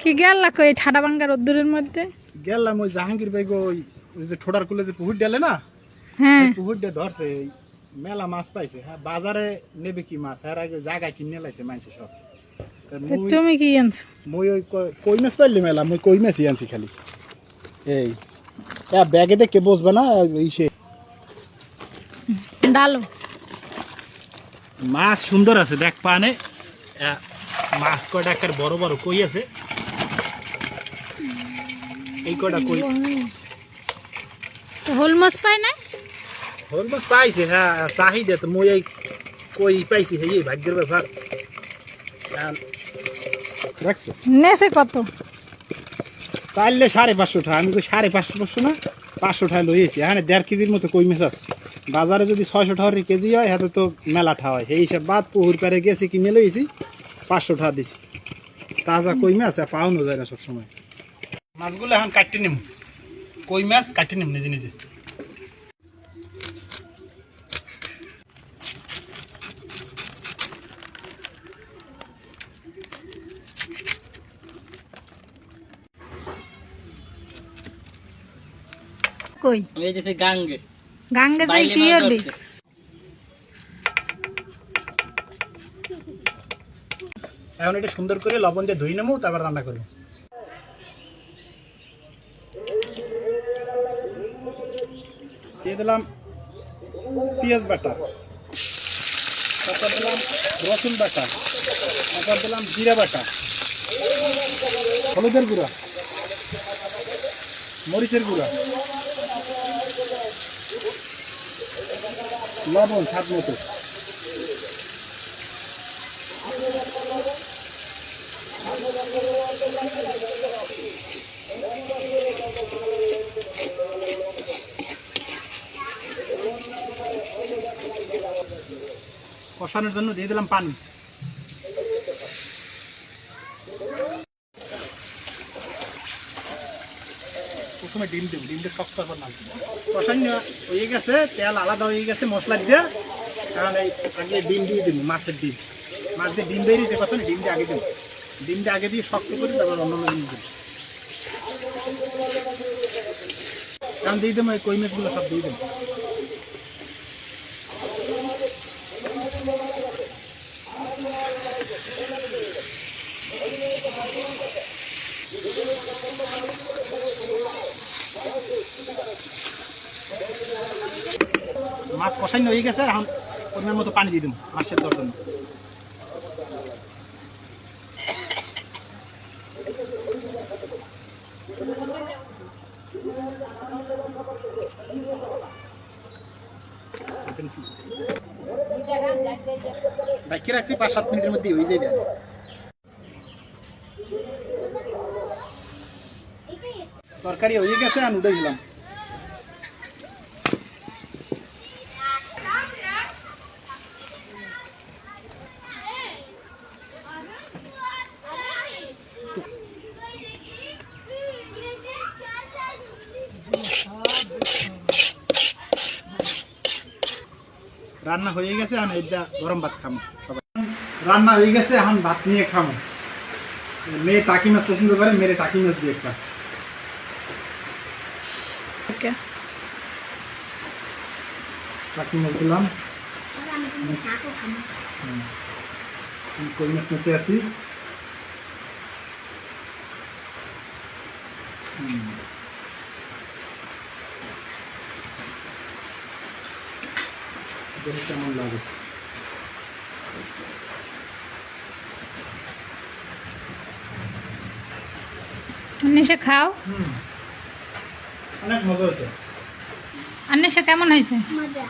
কি গেল কই ঠাডা ভাঙ্গা রোদ্দুরের মধ্যে? গেলাম ওই জাহাঙ্গীর ভাই গো ওই যে ঠোঁটার কুলে যে পুহুর ডালে না? হ্যাঁ। পুহুর দিয়ে ধরছে মেলা মাছ পাইছে। হ্যাঁ বাজারে নেবে কি মাছ? এর আগে জায়গায় কিনে লাইছে মানুষ সব। তুমি কি আনছো? মুই ওই কই মাছ পাইলি মেলা? মুই কই মাছই আনছি খালি। এই। এ ব্যাগে দেখে বসবে না এই সে ডালো। মাছ সুন্দর আছে দেখ পানে। মাছ কয়টা একটা বড় বড় কই আছে। এই কয়টা কই? হোল মাছ পাই না হল মাছ পাইছে হ্যাঁ চাহিদা তো মই এই কই পাইছি হে এই ভাগ্যের ব্যাপার। রাখছো? নেছে কত? চাইলে সাড়ে পাঁচশো টাকা আমি কই সাড়ে পাঁচশো পাঁচশো না পাঁচশো টাকা লইয়েছি এখানে দেড় কেজির মতো কই মাছ আছে। বাজারে যদি ছয়শো টাকার কেজি হয় হাতে তো মেলা ঠা হয়। সেই হিসাব বাদ পুহুর পারে গেছি কিনে লইছি পাঁচশো টাকা দিছি। তাজা কই মাছ পাওয়ানো যায় না সবসময়। মাছগুলো এখন কাটতে নিম। কই মাছ কাটতে নিম নিজে নিজে। কই? এই যে গাঙ্গে। গাঙ্গে যাই কি করবি? এখন এটা সুন্দর করে লবণ দিয়ে ধুই নেব তারপর রান্না করব। দিয়ে দিলাম পেঁয়াজ বাটা, তারপর দিলাম রসুন বাটা, তারপর দিলাম জিরা বাটা, হলুদের গুঁড়া, মরিচের গুঁড়া, লবণ স্বাদ মতো। কষানোর জন্য দিয়ে দিলাম পানি। প্রথমে ডিম দেবো, ডিমটা শক্ত তারপর নাম। কষানো হয়ে গেছে, তেল আলাদা হয়ে গেছে মশলা দিয়ে। কারণ এই আগে ডিম দিয়ে দেবো, মাছের ডিম। মাছ দিয়ে ডিম বেরিয়েছে কত ডিম দিয়ে আগে দেবো। ডিমটা আগে দিয়ে শক্ত করি তারপর অন্য ডিম দেবো। কারণ দিয়ে দেবো, এই কই মাছগুলো সব দিয়ে দেবো। মাছ কষাই হয়ে গেছে, এখন পরিমাণ মতো পানি দিয়ে দেবো মাছের দেওয়ার জন্য। বাকি রাখছি? পাঁচ, সাত মিনিটের মধ্যে হয়ে যাবে। তরকারি হয়ে গেছে আর উঠে দিলাম। রান্না হয়ে গেছে এখন এইটা গরম ভাত খামো সবাই। রান্না হয়ে গেছে এখন ভাত নিয়ে খামো। মেয়ে টাকি মাছ পছন্দ করে মেরে টাকি মাছ দিয়ে ওকে। টাকি মাছ দিলাম। কই মাছ নিতে আসি? হুম। দেখি কেমন লাগে? খাও। হুম। অনেক মজা হয়েছে। আন্নেশে কেমন হয়েছে? মজা।